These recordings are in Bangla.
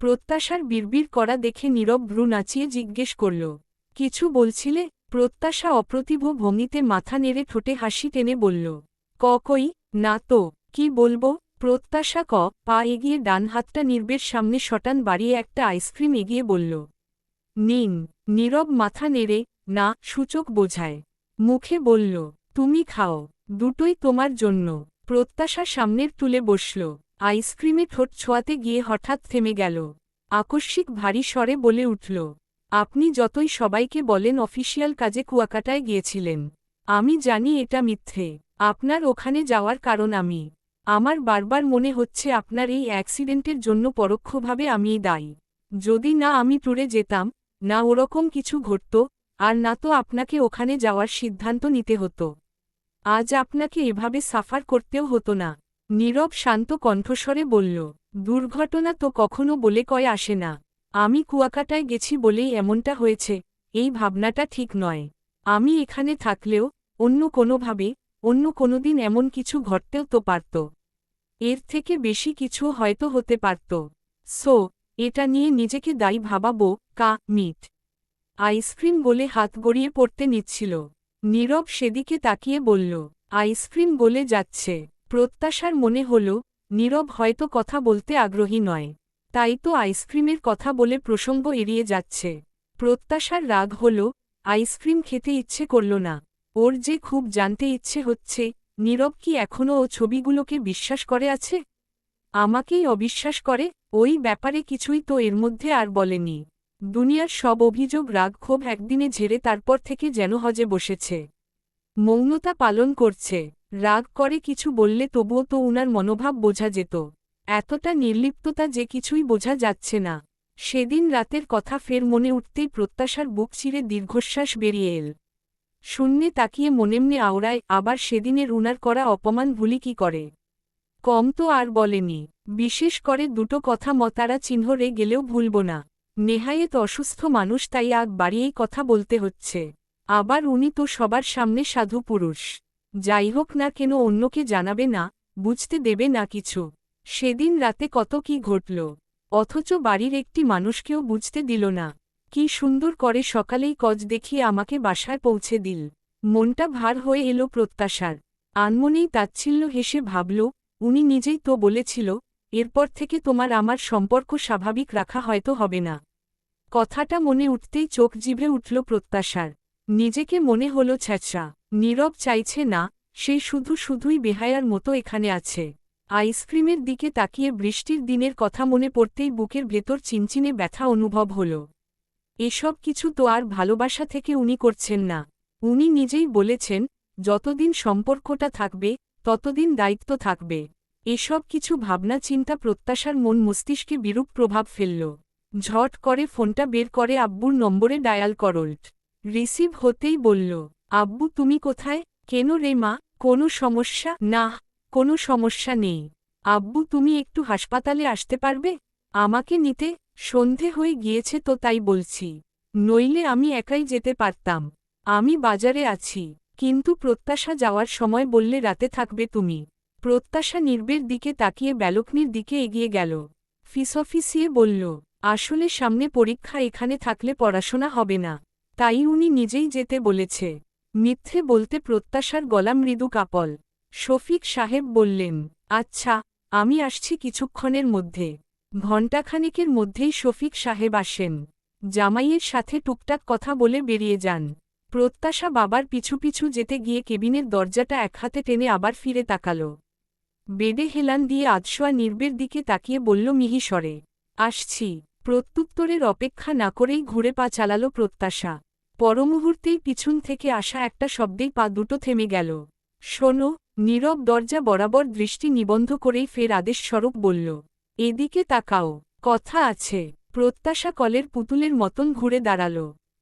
প্রত্যাশার বিড়বিড় করা দেখে নীরব ভ্রু নাচিয়ে জিজ্ঞেস করল, কিছু বলছিলে? প্রত্যাশা অপ্রতিভ ভঙ্গিতে মাথা নেড়ে ঠোঁটে হাসি টেনে বলল, ক কই, না তো, কি বলব? প্রত্যাশা ক, পা এগিয়ে ডান হাতটা নির্বের সামনে শটান বাড়িয়ে একটা আইসক্রিম এগিয়ে বলল, নিন। নীরব মাথা নেড়ে, না, সূচক বোঝায়। মুখে বলল, তুমি খাও, দুটোই তোমার জন্য। প্রত্যাশা সামনের তুলে বসল আইসক্রিমে ঠোঁট ছোঁয়াতে গিয়ে হঠাৎ থেমে গেল। আকস্মিক ভারী স্বরে বলে উঠল, আপনি যতই সবাইকে বলেন অফিসিয়াল কাজে কুয়াকাটায় গিয়েছিলেন। আমি জানি এটা মিথ্যে। আপনার ওখানে যাওয়ার কারণ আমি। আমার বারবার মনে হচ্ছে আপনার এই অ্যাক্সিডেন্টের জন্য পরোক্ষভাবে আমিই দায়ী। যদি না আমি ট্যুরে যেতাম, না ওরকম কিছু ঘটত, আর না তো আপনাকে ওখানে যাওয়ার সিদ্ধান্ত নিতে হতো। আজ আপনাকে এভাবে সাফার করতেও হতো না। নীরব শান্ত কণ্ঠস্বরে বলল, দুর্ঘটনা তো কখনো বলে কয় আসে না। আমি কুয়াকাটায় গেছি বলেই এমনটা হয়েছে, এই ভাবনাটা ঠিক নয়। আমি এখানে থাকলেও অন্য কোনোভাবে, অন্য কোনোদিন এমন কিছু ঘটতেও তো পারত। এর থেকে বেশি কিছু হয়তো হতে পারত। সো, এটা নিয়ে নিজেকে দায়ী ভাবাবো, কা, মিট। আইসক্রিম গলে হাত গড়িয়ে পড়তে নিচ্ছিল। নীরব সেদিকে তাকিয়ে বলল, আইসক্রিম গলে যাচ্ছে। প্রত্যাশার মনে হল, নীরব হয়তো কথা বলতে আগ্রহী নয়। তাই তো আইসক্রিমের কথা বলে প্রসঙ্গ এড়িয়ে যাচ্ছে। প্রত্যাশার রাগ হল, আইসক্রিম খেতে ইচ্ছে করল না। ওর যে খুব জানতে ইচ্ছে হচ্ছে, নীরব কি এখনও ও ছবিগুলোকে বিশ্বাস করে আছে? আমাকেই অবিশ্বাস করে, ওই ব্যাপারে কিছুই তো এর মধ্যে আর বলেনি। দুনিয়ার সব অভিযোগ রাগ ক্ষোভ একদিনে ঝেড়ে তারপর থেকে যেন হজে বসেছে। মৌনতা পালন করছে। রাগ করে কিছু বললে তবুও তো উনার মনোভাব বোঝা যেত। এতটা নির্লিপ্ততা যে কিছুই বোঝা যাচ্ছে না। সেদিন রাতের কথা ফের মনে উঠতেই প্রত্যাশার বুক চিরে দীর্ঘশ্বাস বেরিয়ে এল। শূন্যে তাকিয়ে মনেমনে আওড়ায়, আবার সেদিনের উনার করা অপমান ভুলি কি করে? কম তো আর বলেনি। বিশেষ করে দুটো কথা মতারা চিহ্ন রে গেলেও ভুলব না। নেহায়েত অসুস্থ মানুষ তাই আগ বাড়িয়েই কথা বলতে হচ্ছে। আবার উনি তো সবার সামনে সাধু পুরুষ। যাই হোক না কেন অন্যকে জানাবে না, বুঝতে দেবে না কিছু। সেদিন রাতে কত কি ঘটল। অথচ বাড়ির একটি মানুষকেও বুঝতে দিল না। কি সুন্দর করে সকালেই কজ দেখিয়ে আমাকে বাসায় পৌঁছে দিল। মনটা ভার হয়ে এলো প্রত্যাশার। আনমনেই তাচ্ছিল্য হেসে ভাবল, উনি নিজেই তো বলেছিল, এরপর থেকে তোমার আমার সম্পর্ক স্বাভাবিক রাখা হয়তো হবে না। কথাটা মনে উঠতেই চোখ জিভে উঠল প্রত্যাশার। নিজেকে মনে হল ছ্যাঁচড়া নীরব চাইছে না, সে শুধু শুধুই বেহায়ার মতো এখানে আছে। আইসক্রিমের দিকে তাকিয়ে বৃষ্টির দিনের কথা মনে পড়তেই বুকের ভেতর চিনচিনে ব্যথা অনুভব হল। এসব কিছু তো আর ভালোবাসা থেকে উনি করছেন না। উনি নিজেই বলেছেন, যতদিন সম্পর্কটা থাকবে, ততদিন দায়িত্ব থাকবে। এসব কিছু ভাবনা চিন্তা প্রত্যাশার মন মস্তিষ্কে বিরূপ প্রভাব ফেলল। ঝট করে ফোনটা বের করে আব্বুর নম্বরে ডায়াল করল্ট রিসিভ হতেই বলল, আব্বু, তুমি কোথায়? কেন রে মা? কোনো সমস্যা? না, কোনো সমস্যা নেই। আব্বু, তুমি একটু হাসপাতালে আসতে পারবে? আমাকে নিতে? সন্ধে হয়ে গিয়েছে তো তাই বলছি। নইলে আমি একাই যেতে পারতাম। আমি বাজারে আছি। কিন্তু প্রত্যাশা যাওয়ার সময় বললে রাতে থাকবে তুমি। প্রত্যাশা নির্বের দিকে তাকিয়ে ব্যালকনির দিকে এগিয়ে গেল। ফিসফিসিয়ে বলল, আসলে সামনে পরীক্ষা এখানে থাকলে পড়াশোনা হবে না। তাই উনি নিজেই যেতে বলেছে। মিথ্যে বলতে প্রত্যাশার গলা মৃদু কাপল। শফিক সাহেব বললেন আচ্ছা আমি আসছি কিছুক্ষণের মধ্যে। ঘণ্টাখানেকের মধ্যেই শফিক সাহেব আসেন। জামাইয়ের সাথে টুকটাক কথা বলে বেরিয়ে যান। প্রত্যাশা বাবার পিছু পিছু যেতে গিয়ে কেবিনের দরজাটা এক হাতে টেনে আবার ফিরে তাকাল। বেডে হেলান দিয়ে আদশোয়া নির্বের দিকে তাকিয়ে বলল মিহিস্বরে আসছি। প্রত্যুত্তরের অপেক্ষা না করেই ঘুরে পা চালাল প্রত্যাশা। পরমুহূর্তেই পিছন থেকে আসা একটা শব্দেই পা দুটো থেমে গেল। শোনো, নীরব দরজা বরাবর দৃষ্টি নিবন্ধ করেই ফের আদেশ স্বরূপ বলল, এদিকে তাকাও, কথা আছে। প্রত্যাশা কলের পুতুলের মতন ঘুরে দাঁড়াল।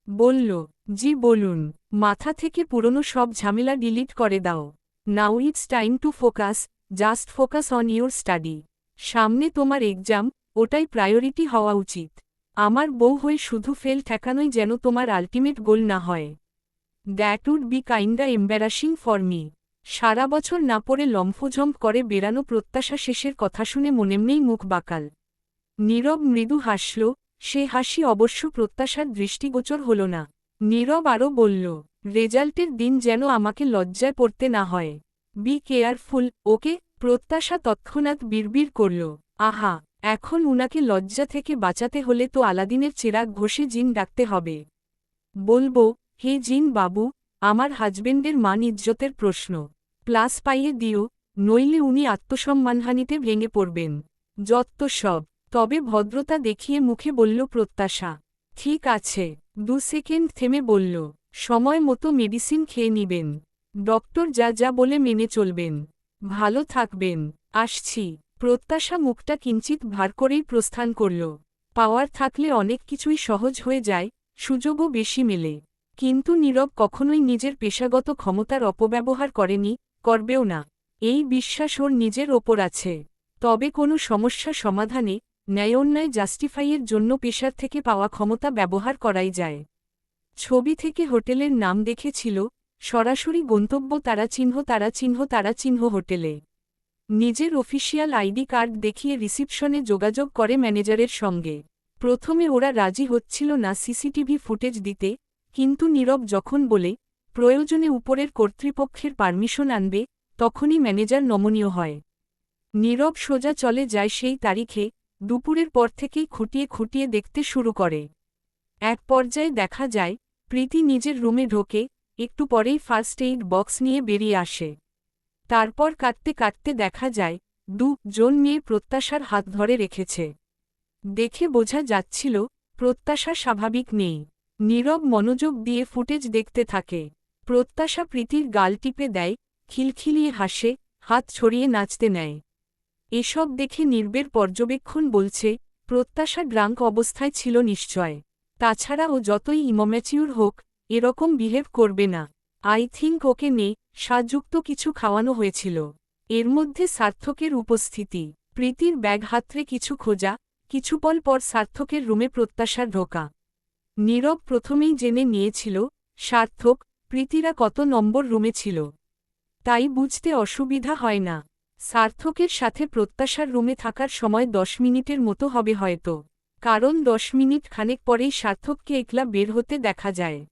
বলল, জি, বলুন, মাথা থেকে পুরনো সব ঝামেলা ডিলিট করে দাও। Now it's time to focus, just focus on your study. সামনে তোমার এক্সাম, ওটাই প্রায়োরিটি হওয়া উচিত। আমার বউ হয়ে শুধু ফেল ঠেকানোই যেন তোমার আলটিমেট গোল না হয়। That would be kinda embarrassing for me সারা বছর না পড়ে লম্ফঝম্প করে বেরানো প্রত্যাশা শেষের কথা শুনে মনেমনেই মুখ বাকাল। নীরব মৃদু হাসল, সে হাসি অবশ্য প্রত্যাশার দৃষ্টিগোচর হল না। নীরব আরও বলল, রেজাল্টের দিন যেন আমাকে লজ্জায় পড়তে না হয়। বি কেয়ারফুল ওকে প্রত্যাশা তৎক্ষণাৎ বিড়বিড় করল। আহা এখন উনাকে লজ্জা থেকে বাঁচাতে হলে তো আলাদিনের চেরাগ ঘষে জিন ডাকতে হবে। বলব, হে জিন বাবু, আমার হাজবেন্ডের মান ইজ্জতের প্রশ্ন। প্লাস পাইয়ে দিও, নইলে উনি আত্মসম্মানহানিতে ভেঙে পড়বেন। যত্ত সব, তবে ভদ্রতা দেখিয়ে মুখে বলল প্রত্যাশা। ঠিক আছে, দু সেকেন্ড থেমে বলল, সময় মতো মেডিসিন খেয়ে নিবেন। ডক্টর যা যা বলে মেনে চলবেন। ভালো থাকবেন, আসছি। প্রত্যাশা মুখটা কিঞ্চিত ভার করেই প্রস্থান করল। পাওয়ার থাকলে অনেক কিছুই সহজ হয়ে যায়, সুযোগও বেশি মেলে। কিন্তু নীরব কখনোই নিজের পেশাগত ক্ষমতার অপব্যবহার করেনি, করবেও না। এই বিশ্বাস ওর নিজের ওপর আছে। তবে কোনো সমস্যা সমাধানে, ন্যায়োন্যায় জাস্টিফাইয়ের জন্য পেশার থেকে পাওয়া ক্ষমতা ব্যবহার করাই যায়। ছবি থেকে হোটেলের নাম দেখেছিল, সরাসরি গন্তব্য তারা চিহ্ন তারা চিহ্ন তারা চিহ্ন হোটেলে। নিজের অফিসিয়াল আইডি কার্ড দেখিয়ে রিসিপশনে যোগাযোগ করে ম্যানেজারের সঙ্গে। প্রথমে ওরা রাজি হচ্ছিল না সিসিটিভি ফুটেজ দিতে, কিন্তু নীরব যখন বলে, প্রয়োজনে উপরের কর্তৃপক্ষের পারমিশন আনবে, তখনই ম্যানেজার নমনীয় হয়। নীরব সোজা চলে যায় সেই তারিখে, দুপুরের পর থেকেই খুঁটিয়ে খুঁটিয়ে দেখতে শুরু করে। এক পর্যায়ে দেখা যায়, প্রীতি নিজের রুমে ঢোকে, একটু পরেই ফার্স্ট এইড বক্স নিয়ে বেরিয়ে আসে। তারপর কাঁদতে কাঁদতে দেখা যায়, দু জন মেয়ে প্রত্যাশার হাত ধরে রেখেছে। দেখে বোঝা যাচ্ছিল, প্রত্যাশা স্বাভাবিক নেই। নীরব মনোযোগ দিয়ে ফুটেজ দেখতে থাকে। প্রত্যাশা প্রীতির গাল টিপে দেয়, খিলখিলিয়ে হাসে, হাত ছড়িয়ে নাচতে নেয়। এসব দেখে নির্বের পর্যবেক্ষণ বলছে, প্রত্যাশা ড্রাঙ্ক অবস্থায় ছিল নিশ্চয়। তাছাড়া ও যতই ইমম্যাচিউর হোক, এরকম বিহেভ করবে না। আই থিঙ্ক ওকে নে সাযুক্ত কিছু খাওয়ানো হয়েছিল। এর মধ্যে সার্থকের উপস্থিতি। প্রীতির ব্যাগ কিছু খোঁজা কিছুপল পর সার্থকের রুমে প্রত্যাশার ঢোকা। নীরব প্রথমেই জেনে নিয়েছিল, সার্থক, প্রীতিরা কত নম্বর রুমে ছিল। তাই বুঝতে অসুবিধা হয় না। সার্থকের সাথে প্রত্যাশার রুমে থাকার সময় দশ মিনিটের মতো হবে হয়তো। কারণ দশ মিনিট খানেক পরেই সার্থককে একলা বের হতে দেখা যায়।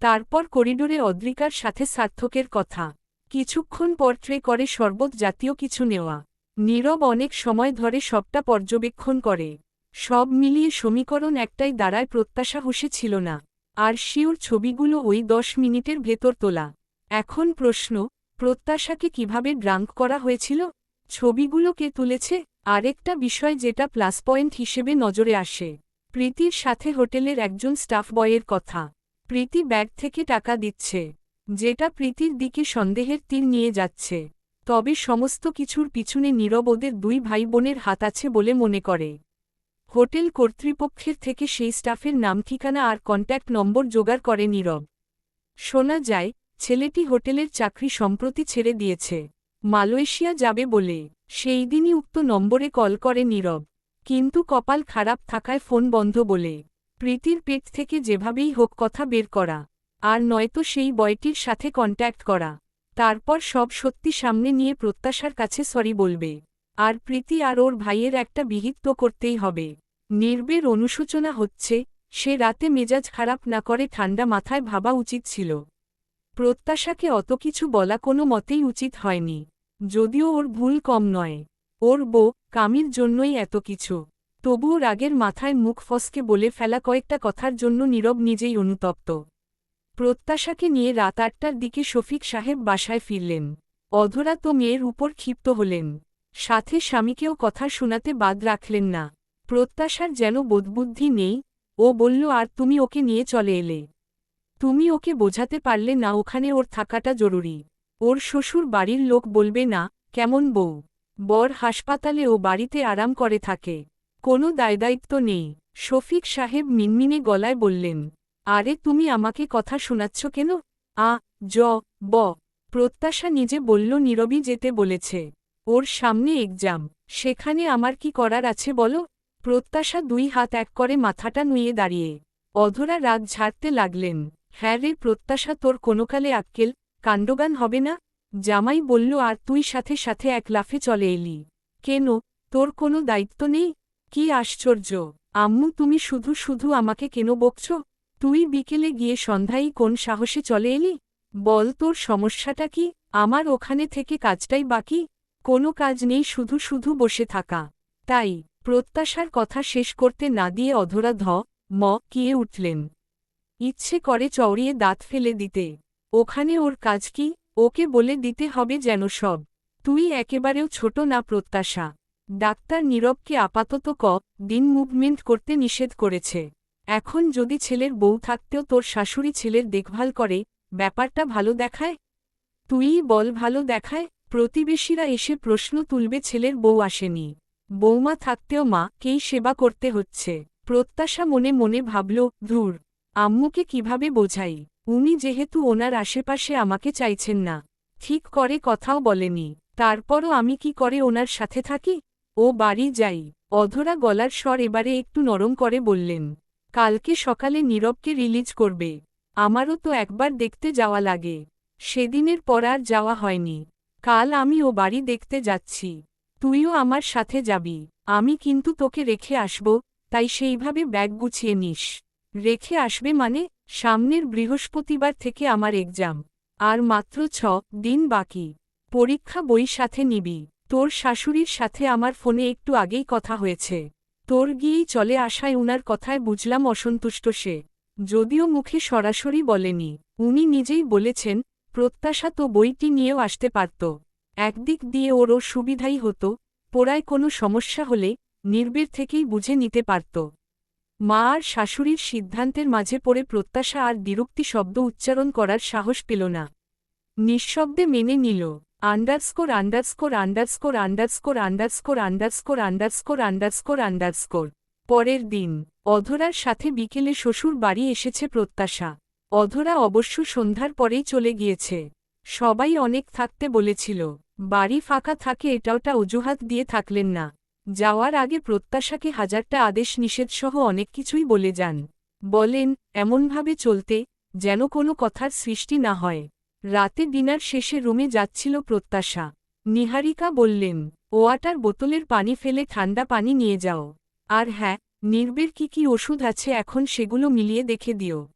তারপর করিডোরে অদ্রিকার সাথে সার্থকের কথা। কিছুক্ষণ পর ট্রে করে শরবত জাতীয় কিছু নেওয়া। নীরব অনেক সময় ধরে সবটা পর্যবেক্ষণ করে। সব মিলিয়ে সমীকরণ একটাই দাঁড়ায় প্রত্যাশা হুসে ছিল না। আর শিওর ছবিগুলো ওই দশ মিনিটের ভেতর তোলা। এখন প্রশ্ন, প্রত্যাশাকে কীভাবে ড্রাঙ্ক করা হয়েছিল? ছবিগুলো কে তুলেছে আরেকটা বিষয় যেটা প্লাস পয়েন্ট হিসেবে নজরে আসে। প্রীতির সাথে হোটেলের একজন স্টাফ বয়ের কথা। প্রীতি ব্যাগ থেকে টাকা দিচ্ছে, যেটা প্রীতির দিকে সন্দেহের তীর নিয়ে যাচ্ছে। তবে সমস্ত কিছুর পিছনে নীরব ওদের দুই ভাই বোনের হাত আছে বলে মনে করে। হোটেল কর্তৃপক্ষের থেকে সেই স্টাফের নাম, ঠিকানা আর কন্ট্যাক্ট নম্বর জোগাড় করে নীরব। শোনা যায়, ছেলেটি হোটেলের চাকরি সম্প্রতি ছেড়ে দিয়েছে। মালয়েশিয়া যাবে বলে সেই দিনই উক্ত নম্বরে কল করে নীরব। কিন্তু কপাল খারাপ থাকায় ফোন বন্ধ বলে প্রীতির পেট থেকে যেভাবেই হোক কথা বের করা, আর নয়তো সেই বয়টির সাথে কন্ট্যাক্ট করা। তারপর সব সত্যি সামনে নিয়ে প্রত্যাশার কাছে সরি বলবে। আর প্রীতি আর ওর ভাইয়ের একটা বিহিত তো করতেই হবে। নির্বের অনুশোচনা হচ্ছে, সে রাতে মেজাজ খারাপ না করে ঠান্ডা মাথায় ভাবা উচিত ছিল। প্রত্যাশাকে অত কিছু বলা কোনো মতেই উচিত হয়নি। যদিও ওর ভুল কম নয়। ওর বো কামির জন্যই এত কিছু। তবুও রাগের মাথায় মুখ ফসকে বলে ফেলা কয়েকটা কথার জন্য নীরব নিজেই অনুতপ্ত। প্রত্যাশাকে নিয়ে রাত আটটার দিকে শফিক সাহেব বাসায় ফিরলেন। অধরা তো মেয়ের উপর ক্ষিপ্ত হলেন। সাথে স্বামীকেও কথা শোনাতে বাদ রাখলেন না। প্রত্যাশার যেন বোধবুদ্ধি নেই, ও বলল, আর তুমি ওকে নিয়ে চলে এলে। তুমি ওকে বোঝাতে পারলে না, ওখানে ওর থাকাটা জরুরি। ওর শ্বশুর বাড়ির লোক বলবে, না, কেমন বউ। বর হাসপাতালে ও বাড়িতে আরাম করে থাকে। কোনো দায়দায়িত্ব নেই। শফিক সাহেব মিনমিনে গলায় বললেন, আরে তুমি আমাকে কথা শোনাচ্ছ কেন? আ, জ, ব। প্রত্যাশা নিজে বলল নীরবই যেতে বলেছে। ওর সামনে এক্সাম। সেখানে আমার কি করার আছে বলো? প্রত্যাশা দুই হাত এক করে মাথাটা নুয়ে দাঁড়িয়ে অধরা রাগ ঝাড়তে লাগলেন। হ্যাঁ রে প্রত্যাশা, তোর কোনোকালে আক্কেল কাণ্ডগান হবে না? জামাই বলল, আর তুই সাথে সাথে এক লাফে চলে এলি। কেন? তোর কোনো দায়িত্ব নেই? কি আশ্চর্য। আম্মু, তুমি শুধু শুধু আমাকে কেন বকছ? তুই বিকেলে গিয়ে সন্ধ্যায় কোন সাহসে চলে এলি? বল তোর সমস্যাটা কি? আমার ওখানে থেকে কাজটাই বাকি। কোনো কাজ নেই, শুধু শুধু বসে থাকা। তাই প্রত্যাশার কথা শেষ করতে না দিয়ে অধরা ধ, ম, কিয়ে উঠলেন। ইচ্ছে করে চওড়িয়ে দাঁত ফেলে দিতে। ওখানে ওর কাজ কি? ওকে বলে দিতে হবে যেন সব। তুই একেবারেও ছোট না প্রত্যাশা। ডাক্তার নীরবকে আপাতত ক, দিন মুভমেন্ট করতে নিষেধ করেছে। এখন যদি ছেলের বউ থাকতেও তোর শাশুড়ি ছেলের দেখভাল করে, ব্যাপারটা ভালো দেখায়? তুই বল ভালো দেখায়? প্রতিবেশীরা এসে প্রশ্ন তুলবে ছেলের বউ আসেনি। বৌমা থাকতেও মা, কেই সেবা করতে হচ্ছে? প্রত্যাশা মনে মনে ভাবল, ধুর, আম্মুকে কীভাবে বোঝাই? উনি যেহেতু ওনার আশেপাশে আমাকে চাইছেন না। ঠিক করে কথাও বলেনি। তারপরও আমি কি করে ওনার সাথে থাকি? ও বাড়ি যাই। অধরা গলার স্বর এবারে একটু নরম করে বললেন, কালকে সকালে নীরবকে রিলিজ করবে। আমারও তো একবার দেখতে যাওয়া লাগে। সেদিনের পর আর যাওয়া হয়নি। কাল আমি ও বাড়ি দেখতে যাচ্ছি। তুইও আমার সাথে যাবি। আমি কিন্তু তোকে রেখে আসব, তাই সেইভাবে ব্যাগ গুছিয়ে নিস। রেখে আসবে মানে সামনের বৃহস্পতিবার থেকে আমার এক্সাম। আর মাত্র ছ দিন বাকি। পরীক্ষা বই সাথে নিবি। তোর শাশুড়ির সাথে আমার ফোনে একটু আগেই কথা হয়েছে। তোর গিয়েই চলে আসায় উনার কথায় বুঝলাম অসন্তুষ্ট সে। যদিও মুখে সরাসরি বলেনি। উনি নিজেই বলেছেন, প্রত্যাশা তো বইটি নিয়েও আসতে পারত। একদিক দিয়ে ওরও সুবিধাই হতো, পোড়ায় কোনো সমস্যা হলে নির্বের থেকেই বুঝে নিতে পারত। মা আর শাশুড়ির সিদ্ধান্তের মাঝে পড়ে প্রত্যাশা আর বিরক্তি শব্দ উচ্চারণ করার সাহস পেল না। নিঃশব্দে মেনে নিল। Underscore underscore underscore underscore underscore underscore underscore underscore underscore পরের দিন, অধরার সাথে বিকেলে শ্বশুর বাড়ি এসেছে প্রত্যাশা। অধরা অবশ্য সন্ধ্যার পরেই চলে গিয়েছে। সবাই অনেক থাকতে বলেছিল, বাড়ি ফাঁকা থাকে এটাওটা অজুহাত দিয়ে থাকলেন না। যাওয়ার আগে প্রত্যাশাকে হাজারটা আদেশ নিষেধসহ অনেক কিছুই বলে যান। বলেন, এমনভাবে চলতে, যেন কোনো কথার সৃষ্টি না হয়। রাতে ডিনার শেষে রুমে যাচ্ছিল প্রত্যাশা। নিহারিকা বললেন, ওয়াটার বোতলের পানি ফেলে ঠান্ডা পানি নিয়ে যাও। আর হ্যাঁ নির্বের কি কি ওষুধ আছে এখন সেগুলো মিলিয়ে দেখে দিও।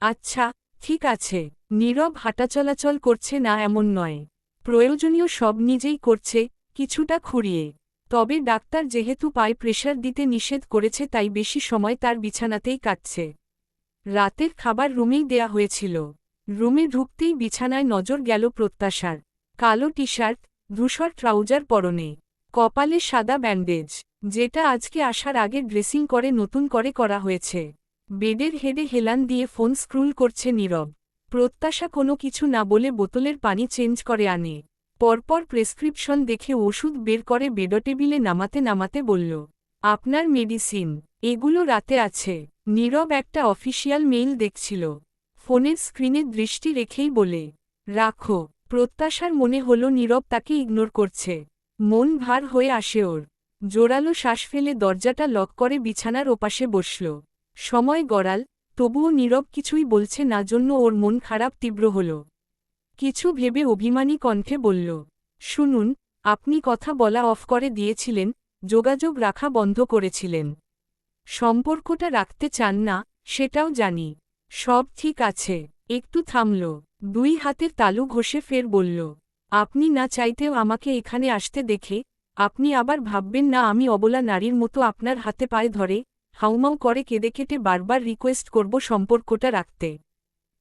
আচ্ছা ঠিক আছে। নীরব হাঁটাচলাচল করছে না এমন নয়। প্রয়োজনীয় সব নিজেই করছে, কিছুটা খুঁড়িয়ে। তবে ডাক্তার যেহেতু পায়ে প্রেশার দিতে নিষেধ করেছে তাই বেশি সময় তার বিছানাতেই কাটছে। রাতের খাবার রুমেই দেয়া হয়েছিল। রুমে ঢুকতেই বিছানায় নজর গেল প্রত্যাশার। কালো টি শার্ট ধূসর ট্রাউজার পরনে, কপালে সাদা ব্যান্ডেজ, যেটা আজকে আসার আগে ড্রেসিং করে নতুন করে করা হয়েছে। বেডের হেডে হেলান দিয়ে ফোন স্ক্রুল করছে নীরব। প্রত্যাশা কোনো কিছু না বলে বোতলের পানি চেঞ্জ করে আনে। পরপর প্রেসক্রিপশন দেখে ওষুধ বের করে বেড টেবিলে নামাতে নামাতে বলল, আপনার মেডিসিন, এগুলো রাতে আছে। নীরব একটা অফিসিয়াল মেইল দেখছিল। ফোনের স্ক্রিনে দৃষ্টি রেখেই বলে, রাখো। প্রত্যাশার মনে হল নীরব তাকে ইগনোর করছে। মন ভার হয়ে আসে ওর। জোরালো শ্বাস ফেলে দরজাটা লক করে বিছানার ওপাশে বসল। সময় গড়াল, তবুও নীরব কিছুই বলছে না জন্য ওর মন খারাপ তীব্র হল। কিছু ভেবে অভিমানী কণ্ঠে বলল, শুনুন, আপনি কথা বলা অফ করে দিয়েছিলেন, যোগাযোগ রাখা বন্ধ করেছিলেন। সম্পর্কটা রাখতে চান না, সেটাও জানি। সব ঠিক আছে। একটু থামল। দুই হাতের তালু ঘষে ফের বলল, আপনি না চাইতেও আমাকে এখানে আসতে দেখে, আপনি আবার ভাববেন না আমি অবলা নারীর মতো আপনার হাতে পায়ে ধরে হাউমাউ করে কেঁদে কেটে বারবার রিকোয়েস্ট করব সম্পর্কটা রাখতে।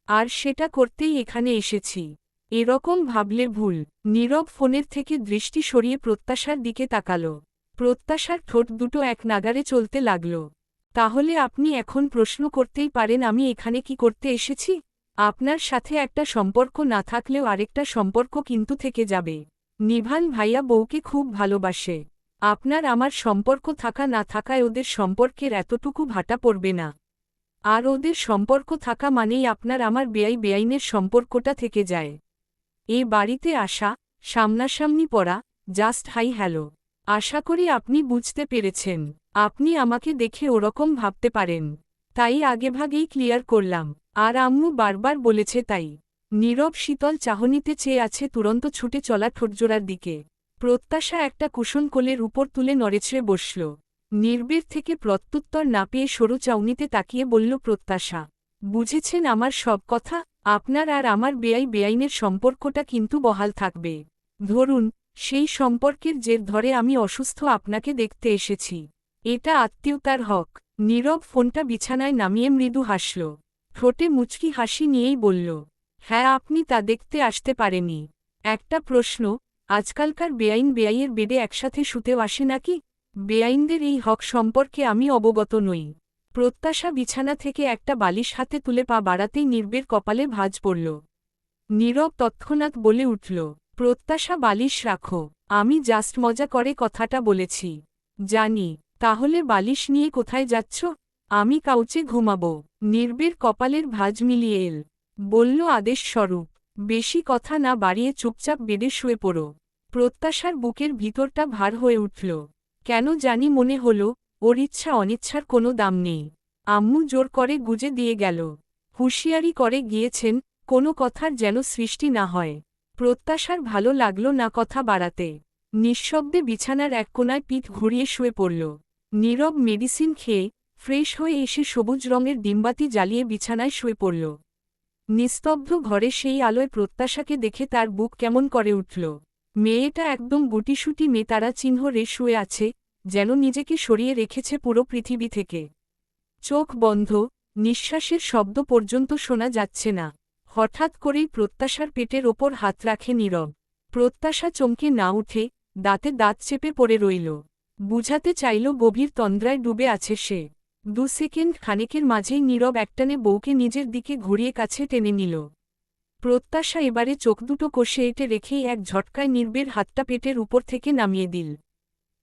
আর সেটা করতেই এখানে এসেছি। এরকম ভাবলে ভুল। নীরব ফোনের থেকে দৃষ্টি সরিয়ে প্রত্যাশার দিকে তাকাল। প্রত্যাশার ঠোঁট দুটো এক নাগারে চলতে লাগল। তাহলে আপনি এখন প্রশ্ন করতেই পারেন, আমি এখানে কি করতে এসেছি? আপনার সাথে একটা সম্পর্ক না থাকলেও আরেকটা সম্পর্ক কিন্তু থেকে যাবে। নিভান ভাইয়া বউকে খুব ভালোবাসে। আপনার আমার সম্পর্ক থাকা না থাকায় ওদের সম্পর্কের এতটুকু ভাটা পড়বে না। আর ওদের সম্পর্ক থাকা মানেই আপনার আমার বেআই বেআইনের সম্পর্কটা থেকে যায়। এ বাড়িতে আসা, সামনাসামনি পড়া জাস্ট হাই হ্যালো আশা করি আপনি বুঝতে পেরেছেন। আপনি আমাকে দেখে ওরকম ভাবতে পারেন। তাই আগেভাগেই ক্লিয়ার করলাম। আর আম্মু বারবার বলেছে তাই। নীরব শীতল চাহনিতে চেয়ে আছে তুরন্ত ছুটে চলা ঠোঁটজোড়ার দিকে। প্রত্যাশা একটা কুশন কোলের উপর তুলে নড়েছড়ে বসল। নির্বের থেকে প্রত্যুত্তর না পেয়ে সরু চাউনিতে তাকিয়ে বলল, প্রত্যাশা, বুঝেছেন আমার সব কথা? আপনার আর আমার বেআই বেআইনের সম্পর্কটা কিন্তু বহাল থাকবে। ধরুন সেই সম্পর্কের জের ধরে আমি অসুস্থ আপনাকে দেখতে এসেছি। এটা আত্মীয়তার হক। নীরব ফোনটা বিছানায় নামিয়ে মৃদু হাসল। ঠোঁটে মুচকি হাসি নিয়েই বলল হ্যাঁ আপনি তা দেখতে আসতে পারেনি একটা প্রশ্ন, আজকালকার বেআইন বেআইয়ের বেডে একসাথে শুতেও আসে নাকি? বেআইনদের এই হক সম্পর্কে আমি অবগত নই। প্রত্যাশা বিছানা থেকে একটা বালিশ হাতে তুলে পা বাড়াতেই নির্বের কপালে ভাজ পড়ল। নীরব তৎক্ষণাৎ বলে উঠল প্রত্যাশা বালিশ রাখো। আমি জাস্ট মজা করে কথাটা বলেছি। জানি, তাহলে বালিশ নিয়ে কোথায় যাচ্ছ? আমি কাউচে ঘুমাব। নির্বের কপালের ভাজ মিলিয়ে এল। বলল আদেশ স্বরূপ। বেশি কথা না বাড়িয়ে চুপচাপ বেডে শুয়ে পড়ো। প্রত্যাশার বুকের ভিতরটা ভার হয়ে উঠল। কেন জানি মনে হল, ওর ইচ্ছা অনিচ্ছার কোনো দাম নেই। আম্মু জোর করে গুজে দিয়ে গেল। হুঁশিয়ারি করে গিয়েছেন, কোনো কথার যেন সৃষ্টি না হয়। প্রত্যাশার ভালো লাগল না কথা বাড়াতে। নিঃশব্দে বিছানার এক কোনায় পিঠ ঘুরিয়ে শুয়ে পড়ল। নীরব মেডিসিন খেয়ে ফ্রেশ হয়ে এসে সবুজ রঙের ডিম্বাতি জ্বালিয়ে বিছানায় শুয়ে পড়ল। নিস্তব্ধ ঘরে সেই আলোয় প্রত্যাশাকে দেখে তার বুক কেমন করে উঠল। মেয়েটা একদম গুটিসুটি মেতারা চিহ্ন রে শুয়ে আছে, যেন নিজেকে সরিয়ে রেখেছে পুরো পৃথিবী থেকে। চোখ বন্ধ, নিঃশ্বাসের শব্দ পর্যন্ত শোনা যাচ্ছে না। হঠাৎ করেই প্রত্যাশার পেটের ওপর হাত রাখে নীরব। প্রত্যাশা চমকে না উঠে, দাঁতে দাঁত চেপে পড়ে রইল। বুঝাতে চাইল গভীর তন্দ্রায় ডুবে আছে সে। দু সেকেন্ড খানেকের মাঝেই নীরব একটানে বউকে নিজের দিকে ঘুরিয়ে কাছে টেনে নিল। প্রত্যাশা এবারে চোখ দুটো কষে এটে রেখেই এক ঝটকায় নির্বের হাতটা পেটের উপর থেকে নামিয়ে দিল।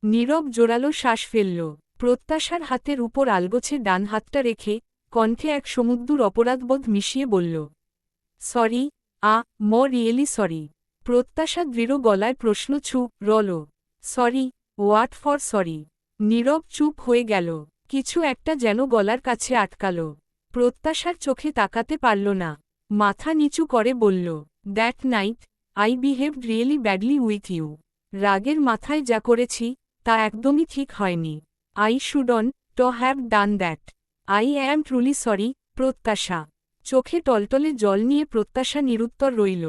নীরব জোরালো শ্বাস ফেলল। প্রত্যাশার হাতের উপর আলগোছে ডান হাতটা রেখে কণ্ঠে এক সমুদ্র অপরাধবোধ মিশিয়ে বলল সরি, আ, ম, রিয়েলি সরি। প্রত্যাশা দৃঢ় গলায় প্রশ্ন ছু, রল। Sorry, what for sorry? নীরব চুপ হয়ে গেল। কিছু একটা যেন গলার কাছে আটকাল। প্রত্যাশার চোখে তাকাতে পারল না। মাথা নিচু করে বলল, that night, I behaved really badly with you. রাগের মাথায় যা করেছি, তা একদমই ঠিক হয়নি। I shouldn't have done that. I am truly sorry, প্রত্যাশা। চোখে টলটলে জল নিয়ে প্রত্যাশা নিরুত্তর রইল।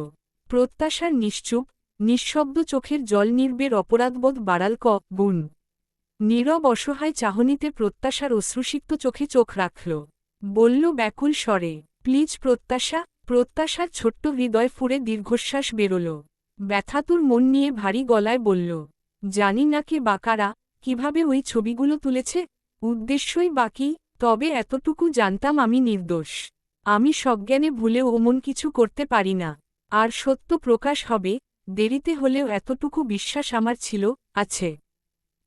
প্রত্যাশার নিশ্চুপ, নিঃশব্দ চোখের জল নির্বের অপরাধবোধ বাড়াল ক, গুণ। নীরব অসহায় চাহনিতে প্রত্যাশার অশ্রুসিক্ত চোখে চোখ রাখল। বলল, ব্যাকুল স্বরে, প্লিজ প্রত্যাশা, প্রত্যাশার ছোট্ট হৃদয় ফুরে দীর্ঘশ্বাস বেরোল। ব্যথাতুর মন নিয়ে ভারী গলায় বলল, জানি না কে বাকারা কীভাবে ওই ছবিগুলো তুলেছে, উদ্দেশ্যই বাকি তবে এতটুকু জানতাম আমি নির্দোষ। আমি সজ্ঞানে ভুলেও ওমন কিছু করতে পারি না। আর সত্য প্রকাশ হবে, দেরিতে হলেও এতটুকু বিশ্বাস আমার ছিল, আছে।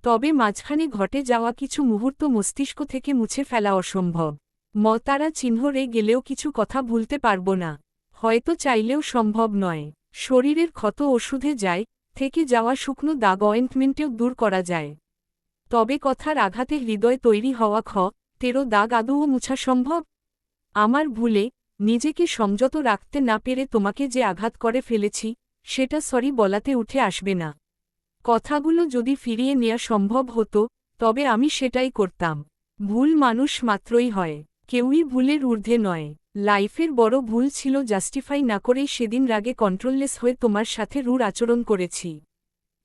তবে মাঝখানে ঘটে যাওয়া কিছু মুহূর্ত মস্তিষ্ক থেকে মুছে ফেলা অসম্ভব। মতারা চিহ্ন রে গেলেও কিছু কথা ভুলতে পারব না। হয়তো চাইলেও সম্ভব নয়। শরীরের ক্ষত ওষুধে যায়, থেকে যাওয়া শুকনো দাগ অয়েন্টমেন্টেও দূর করা যায়। তবে কথার আঘাতে হৃদয় তৈরি হওয়া খ, তেরো দাগ আদৌও মুছা সম্ভব? আমার ভুলে নিজেকে সংযত রাখতে না পেরে তোমাকে যে আঘাত করে ফেলেছি, সেটা সরি বলাতে উঠে আসবে না। কথাগুলো যদি ফিরিয়ে নেওয়া সম্ভব হতো, তবে আমি সেটাই করতাম। ভুল মানুষ মাত্রই হয়, কেউই ভুলের ঊর্ধ্বে নয়। লাইফের বড় ভুল ছিল জাস্টিফাই না করেই সেদিন রাগে কন্ট্রোললেস হয়ে তোমার সাথে রূঢ় আচরণ করেছি।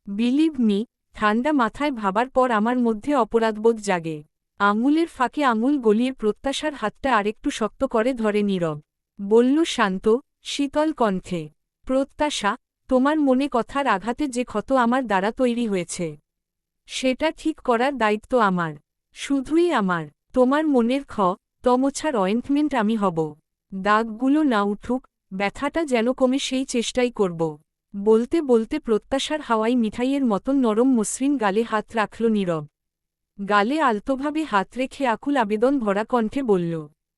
বিলিভ মি ঠান্ডা মাথায় ভাবার পর আমার মধ্যে অপরাধবোধ জাগে। আঙুলের ফাঁকে আঙুল গলিয়ে প্রত্যাশার হাতটা আরেকটু শক্ত করে ধরে নীরব। বলল, শান্ত, শীতল কণ্ঠে। প্রত্যাশা, তোমার মনে কথার আঘাতে যে ক্ষত আমার দ্বারা তৈরি হয়েছে, সেটা ঠিক করার দায়িত্ব আমার। শুধুই আমার। তোমার মনের খ, তমোছার অয়েন্টমেন্ট আমি হব। দাগগুলো না উঠুক, ব্যথাটা যেন কমে সেই চেষ্টাই করব। বলতে বলতে প্রত্যাশার হাওয়াই মিঠাইয়ের মতন নরম মসৃণ গালে হাত রাখল নীরব। গালে আলতোভাবে হাত রেখে আকুল আবেদন ভরা কণ্ঠে বলল,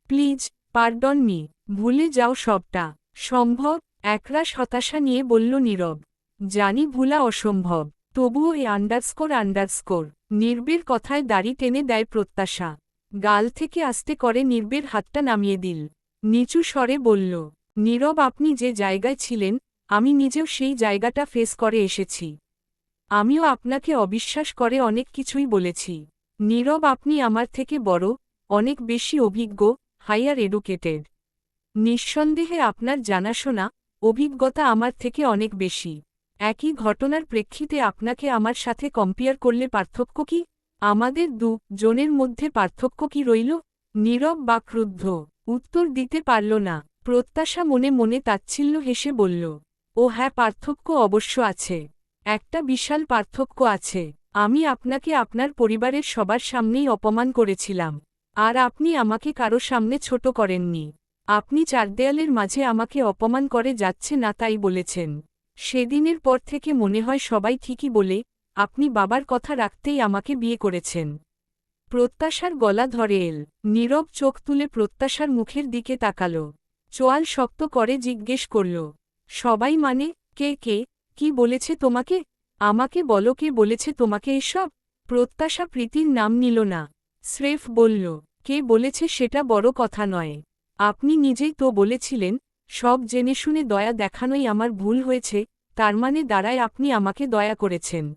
প্লিজ, পারডন মি, ভুলে যাও সবটা। সম্ভব, একরাশ হতাশা নিয়ে বলল নীরব, জানি ভুলা অসম্ভব, তবুও এ আন্ডারস্কোর আন্ডারস্কোর নির্বের কথায় দাড়ি টেনে দেয় প্রত্যাশা। গাল থেকে আস্তে করে নির্বের হাতটা নামিয়ে দিল। নিচু স্বরে বলল, নীরব, আপনি যে জায়গায় ছিলেন, আমি নিজেও সেই জায়গাটা ফেস করে এসেছি। আমিও আপনাকে অবিশ্বাস করে অনেক কিছুই বলেছি। নীরব আপনি আমার থেকে বড়, অনেক বেশি অভিজ্ঞ হাইয়ার এডুকেটেড। নিঃসন্দেহে আপনার জানাশোনা, অভিজ্ঞতা আমার থেকে অনেক বেশি। একই ঘটনার প্রেক্ষিতে আপনাকে আমার সাথে কম্পেয়ার করলে পার্থক্য কি? আমাদের দু জনের মধ্যে পার্থক্য কি রইল? নীরব বা ক্রুদ্ধ? উত্তর দিতে পারল না। প্রত্যাশা মনে মনে তাচ্ছিল্য হেসে বলল ও হ্যাঁ পার্থক্য অবশ্য আছে। একটা বিশাল পার্থক্য আছে। আমি আপনাকে আপনার পরিবারের সবার সামনেই অপমান করেছিলাম। আর আপনি আমাকে কারও সামনে ছোট করেননি। আপনি চারদেয়ালের মাঝে আমাকে অপমান করে যাচ্ছে না তাই বলেছেন। সেদিনের পর থেকে মনে হয় সবাই ঠিকই বলে, আপনি বাবার কথা রাখতেই আমাকে বিয়ে করেছেন। প্রত্যাশার গলা ধরে এল। নীরব চোখ তুলে প্রত্যাশার মুখের দিকে তাকাল। চোয়াল শক্ত করে জিজ্ঞেস করল, সবাই মানে? কে কে? কি বলেছে তোমাকে? আমাকে বলো কে বলেছে তোমাকে এসব? প্রত্যাশা প্রীতির নাম নিল না। স্রেফ বলল, কে বলেছে সেটা বড় কথা নয়। আপনি নিজেই তো বলেছিলেন, সব জেনে শুনে দয়া দেখানোই আমার ভুল হয়েছে, তার মানে দাঁড়ায় আপনি আমাকে দয়া করেছেন।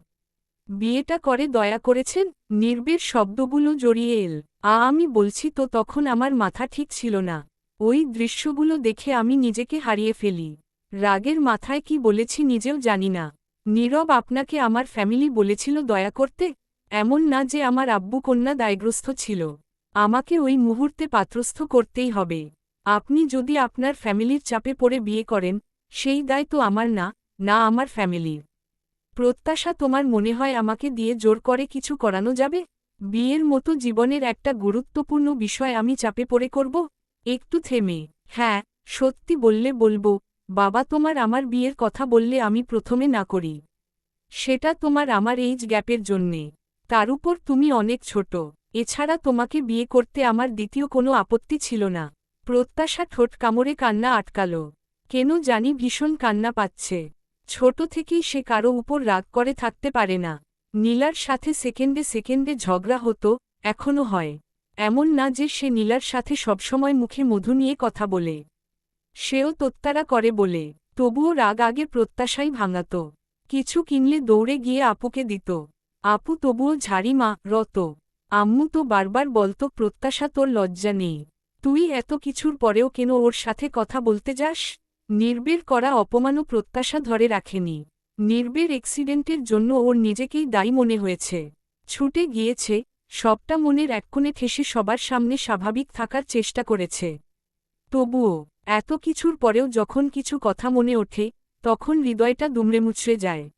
বিয়েটা করে দয়া করেছেন? নির্বের শব্দগুলো জড়িয়ে এল। আ, আমি বলছি তো তখন আমার মাথা ঠিক ছিল না। ওই দৃশ্যগুলো দেখে আমি নিজেকে হারিয়ে ফেলি। রাগের মাথায় কি বলেছি নিজেও জানি না। নীরব আপনাকে আমার ফ্যামিলি বলেছিল দয়া করতে, এমন না যে আমার আব্বু কন্যা দায়গ্রস্ত ছিল। আমাকে ওই মুহূর্তে পাত্রস্থ করতেই হবে। আপনি যদি আপনার ফ্যামিলির চাপে পড়ে বিয়ে করেন, সেই দায় তো আমার না না আমার ফ্যামিলির প্রত্যাশা তোমার মনে হয় আমাকে দিয়ে জোর করে কিছু করানো যাবে? বিয়ের মতো জীবনের একটা গুরুত্বপূর্ণ বিষয় আমি চাপে পড়ে করব? একটু থেমে। হ্যাঁ সত্যি বললে বলব বাবা তোমার আমার বিয়ের কথা বললে আমি প্রথমে না করি। সেটা তোমার আমার এইজ গ্যাপের জন্যে। তার উপর তুমি অনেক ছোট। এছাড়া তোমাকে বিয়ে করতে আমার দ্বিতীয় কোনো আপত্তি ছিল না। প্রত্যাশা ঠোঁট কামড়ে কান্না আটকাল। কেন জানি ভীষণ কান্না পাচ্ছে। ছোট থেকেই সে কারও উপর রাগ করে থাকতে পারে না। নীলার সাথে সেকেন্ডে সেকেন্ডে ঝগড়া হতো এখনও হয়। এমন না যে সে নীলার সাথে সবসময় মুখে মধু নিয়ে কথা বলে। সেও তোত্তারা করে বলে, তবুও রাগ আগে প্রত্যাশাই ভাঙাত। কিছু কিনলে দৌড়ে গিয়ে আপুকে দিত। আপু তবুও ঝাড়ি মা, রত। আম্মু তো বারবার বলতো, প্রত্যাশা তোর লজ্জা নেই। তুই এত কিছুর পরেও কেন ওর সাথে কথা বলতে যাস? নির্বের করা অপমানও প্রত্যাশা ধরে রাখেনি। নির্বের এক্সিডেন্টের জন্য ওর নিজেকেই দায়ী মনে হয়েছে। ছুটে গিয়েছে, সবটা মনের এককোণে ঠেসে সবার সামনে স্বাভাবিক থাকার চেষ্টা করেছে। তবুও এত কিছুর পরেও যখন কিছু কথা মনে ওঠে, তখন হৃদয়টা দুমড়ে মুচড়ে যায়।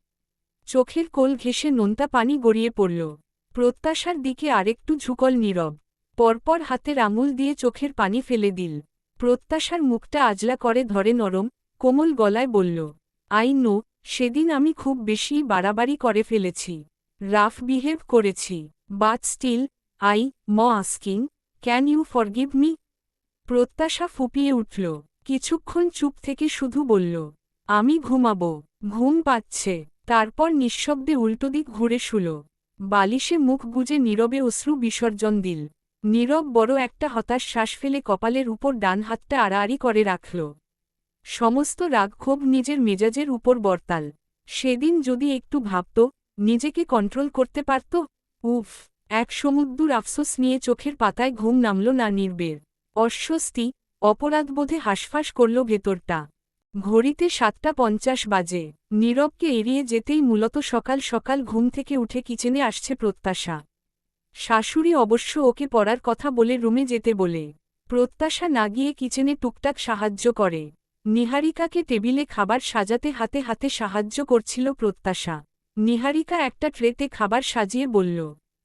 চোখের কোল ঘেসে নোনতা পানি গড়িয়ে পড়ল। প্রত্যাশার দিকে আরেকটু ঝুকল নীরব। পরপর হাতের আঙুল দিয়ে চোখের পানি ফেলে দিল। প্রত্যাশার মুখটা আজলা করে ধরে নরম, কোমল গলায় বলল, আই নো, সেদিন আমি খুব বেশি বাড়াবাড়ি করে ফেলেছি। রাফ বিহেভ করেছি। But still, I'm asking, can you forgive me? প্রত্যাশা ফুপিয়ে উঠল। কিছুক্ষণ চুপ থেকে শুধু বলল, আমি ঘুমাবো, ঘুম পাচ্ছে। তারপর নিঃশব্দে উল্টোদিক ঘুরে শুল। বালিশে মুখ গুজে নীরবে অশ্রু বিসর্জন দিল। নীরব বড় একটা হতাশ শ্বাস ফেলে কপালের উপর ডান হাতটা আড়াআড়ি করে রাখল। সমস্ত রাগক্ষোভ নিজের মেজাজের উপর বর্তাল। সেদিন যদি একটু ভাবত, নিজেকে কন্ট্রোল করতে পারত, উফ, এক সমুদ্দুর আফসোস নিয়ে চোখের পাতায় ঘুম নামল না নির্বের অস্বস্তি, অপরাধবোধে হাসফাস করল ভেতরটা। ঘড়িতে সাতটা পঞ্চাশ বাজে। নীরবকে এড়িয়ে যেতেই মূলত সকাল সকাল ঘুম থেকে উঠে কিচেনে আসছে প্রত্যাশা। শাশুড়ি অবশ্য ওকে পড়ার কথা বলে রুমে যেতে বলে। প্রত্যাশা না গিয়ে কিচেনে টুকটাক সাহায্য করে। নিহারিকাকে টেবিলে খাবার সাজাতে হাতে হাতে সাহায্য করছিল প্রত্যাশা। নিহারিকা একটা ট্রেতে খাবার সাজিয়ে বলল,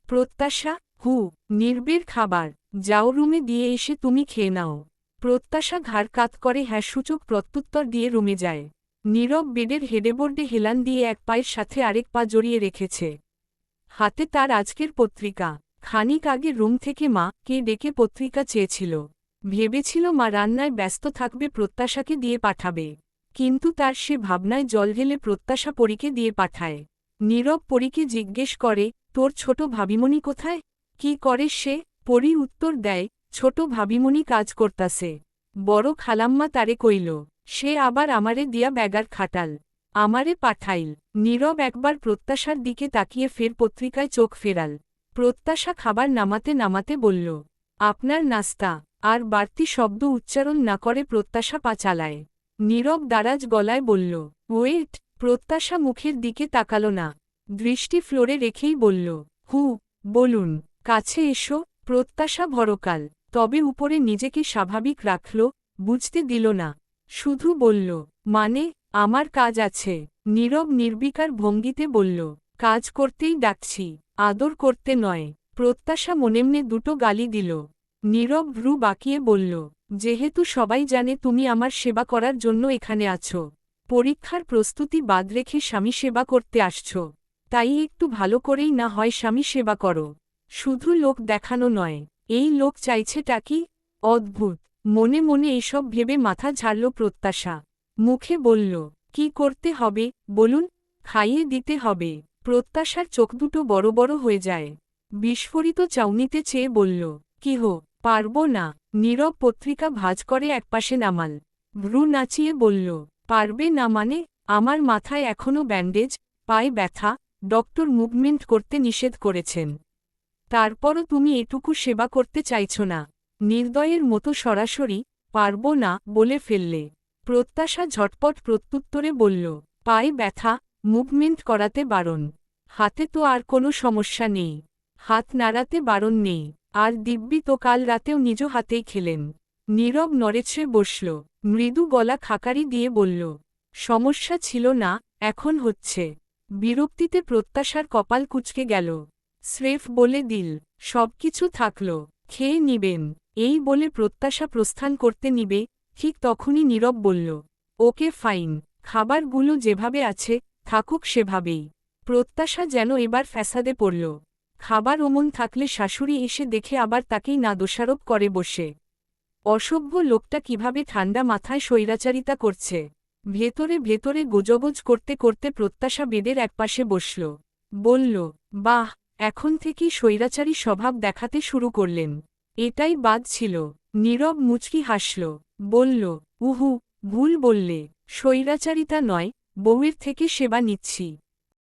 প্রত্যাশা হু নির্বের খাবার। যাও রুমে দিয়ে এসে তুমি খেয়ে নাও। প্রত্যাশা ঘাড় কাত করে হ্যাঁ সূচক প্রত্যুত্তর দিয়ে রুমে যায়। নীরব বেডের হেডেবোর্ডে হেলান দিয়ে এক পায়ের সাথে আরেক পা জড়িয়ে রেখেছে। হাতে তার আজকের পত্রিকা। খানিক আগে রুম থেকে মা কে ডেকে পত্রিকা চেয়েছিল। ভেবেছিল মা রান্নায় ব্যস্ত থাকবে প্রত্যাশাকে দিয়ে পাঠাবে। কিন্তু তার সে ভাবনায় জল ঢেলে প্রত্যাশা পরীকে দিয়ে পাঠায়। নীরব পরীকে জিজ্ঞেস করে, তোর ছোট ভাবিমণি কোথায়? কি করে সে? পরি উত্তর দেয়, ছোট ভাবিমণি কাজ করতাসে বড় খালাম্মা তারে কইল, সে আবার আমারে দিয়া ব্যাগার খাটাল, আমারে পাঠাইল। নীরব একবার প্রত্যাশার দিকে তাকিয়ে ফের পত্রিকায় চোখ ফেরাল। প্রত্যাশা খাবার নামাতে নামাতে বলল, আপনার নাস্তা, আর বাড়তি শব্দ উচ্চারণ না করে প্রত্যাশা পা চালায়। নীরব দারাজ গলায় বলল, ওয়েট, প্রত্যাশা মুখের দিকে তাকালো না। দৃষ্টি ফ্লোরে রেখেই বলল, হু, বলুন। কাছে এসো, প্রত্যাশা ভরকাল তবে উপরে নিজেকে স্বাভাবিক রাখল, বুঝতে দিল না। শুধু বলল মানে আমার কাজ আছে। নীরব নির্বিকার ভঙ্গিতে বলল, কাজ করতেই ডাকছি, আদর করতে নয়। প্রত্যাশা মনেমনে দুটো গালি দিল। নীরব ভ্রু বাকিয়ে বলল, যেহেতু সবাই জানে তুমি আমার সেবা করার জন্য এখানে আছো, পরীক্ষার প্রস্তুতি বাদ রেখে স্বামী সেবা করতে আসছ, তাই একটু ভালো করেই না হয় স্বামী সেবা করো। শুধু লোক দেখানো নয়, এই লোক চাইছেটা কি? অদ্ভুত। মনে মনে এসব ভেবে মাথা ঝাড়ল প্রত্যাশা। মুখে বলল, কি করতে হবে? বলুন, খাইয়ে দিতে হবে। প্রত্যাশার চোখ দুটো বড় বড় হয়ে যায়। বিস্ফোরিত চাউনিতে চেয়ে বলল, কি হো, পারব না। নীরব পত্রিকা ভাজ করে একপাশে নামাল। ভ্রু নাচিয়ে বলল, পারবে না মানে? আমার মাথায় এখনও ব্যান্ডেজ, পায়ে ব্যথা, ডক্টর মুভমেন্ট করতে নিষেধ করেছেন। তারপরও তুমি এটুকু সেবা করতে চাইছ না। নির্দয়ের মতো সরাসরি, পারব না বলে ফেললে। প্রত্যাশা ঝটপট প্রত্যুত্তরে বলল, পায়ে ব্যথা, মুভমেন্ট করাতে বারণ। হাতে তো আর কোনো সমস্যা নেই। হাত নাড়াতে বারণ নেই। আর দিব্যি তো কাল রাতেও নিজ হাতেই খেলেন। নীরব নড়েছে বসল। মৃদু গলা খাকারি দিয়ে বলল, সমস্যা ছিল না, এখন হচ্ছে। বিরক্তিতে প্রত্যাশার কপাল কুচকে গেল। স্রেফ বলে দিল, সবকিছু থাকল, খেয়ে নিবেন। এই বলে প্রত্যাশা প্রস্থান করতে নিবে, ঠিক তখনই নীরব বলল, ওকে ফাইন, খাবারগুলো যেভাবে আছে, থাকুক সেভাবেই। প্রত্যাশা যেন এবার ফ্যাসাদে পড়ল, খাবার ওমন থাকলে শাশুড়ি এসে দেখে আবার তাকেই না দোষারোপ করে বসে। অসভ্য লোকটা কীভাবে ঠান্ডা মাথায় স্বৈরাচারিতা করছে? ভেতরে ভেতরে গোজগোজ করতে করতে প্রত্যাশা বেদের একপাশে বসল, বলল, বাহ এখন থেকে স্বৈরাচারী স্বভাব দেখাতে শুরু করলেন। এটাই বাদ ছিল। নীরব মুচকি হাসল। বলল, উহু, ভুল বললে। স্বৈরাচারিতা নয়, বউয়ের থেকে সেবা নিচ্ছি।